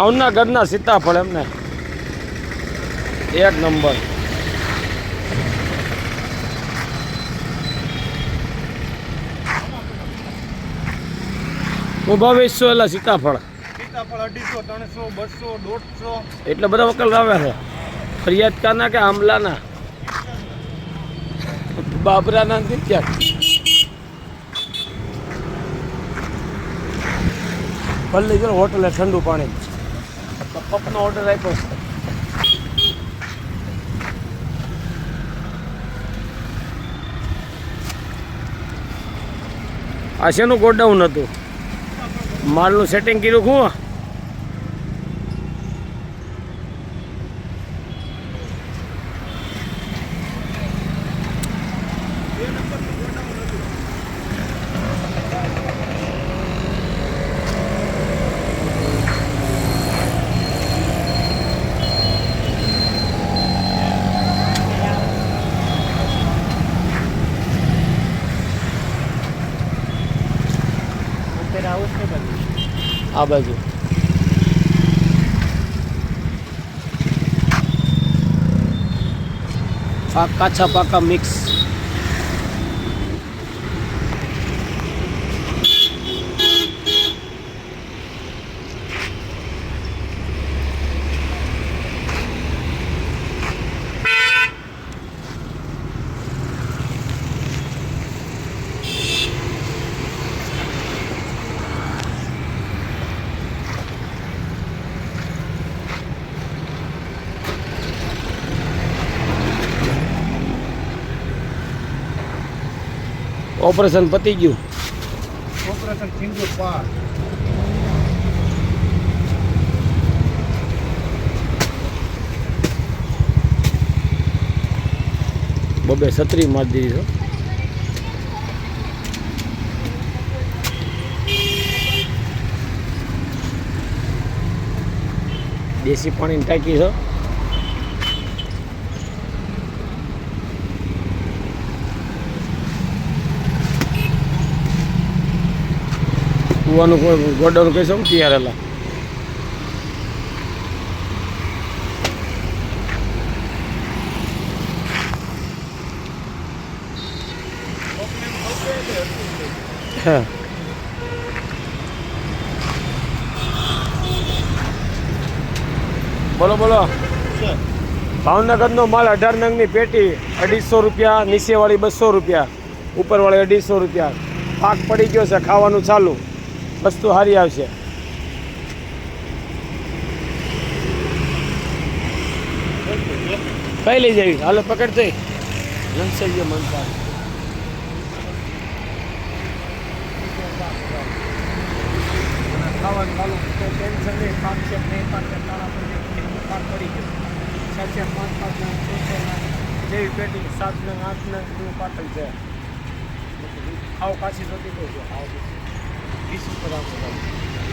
ભાવનગરના સીતાફળ એમને. એક નંબર. ભાવ વેચશો એટલે સીતાફળ. સીતાફળ અઢીસો ત્રણસો બસો દોઢસો. એટલે બધા વકલ આવે છે. ફરિયાદ કાના કે આમલાના? બાબરાના નથી ક્યાંક ભલે જો હોટલે ઠંડુ પાણી પપનો ઓર્ડર આપ્યો છે આ શેનું ગોડાઉન હતું માલનું સેટિંગ કર્યું શું આ બાજુ. પાકા કાચા પાકા મિક્સ ઓપરેશન પતી ગયું. ઓપરેશન સિંદૂર પાર. બબે છત્રી મારી દીધી છો. દેશી પાણીની ટાંકી છે. કૂવાનું ગોડાનું કહીશું શું તૈયાર હા. બોલો બોલો. ભાવનગરનો માલ અઢાર નંગની પેટી અઢીસો રૂપિયા, નીચેવાળી બસો રૂપિયા, ઉપરવાળી અઢીસો રૂપિયા. પાક પડી ગયો છે, ખાવાનું ચાલુ. વસ્તુ સારી આવશે. કઈ લઈ જવી? હાલો પકડ જઈ લંસલ્ય મનપા ખાવાનું ચાલુ કોઈ ટેન્શન નહીં પાક છે નહીં પાક છે તારા પાક પડી ગયો છ છ પાંચ પાંચ છ છ જેવી પેટી સાત નંગ આઠ ને જેવું પાટલ છે. આવ પાછી નથી કહું છું આવ. isso para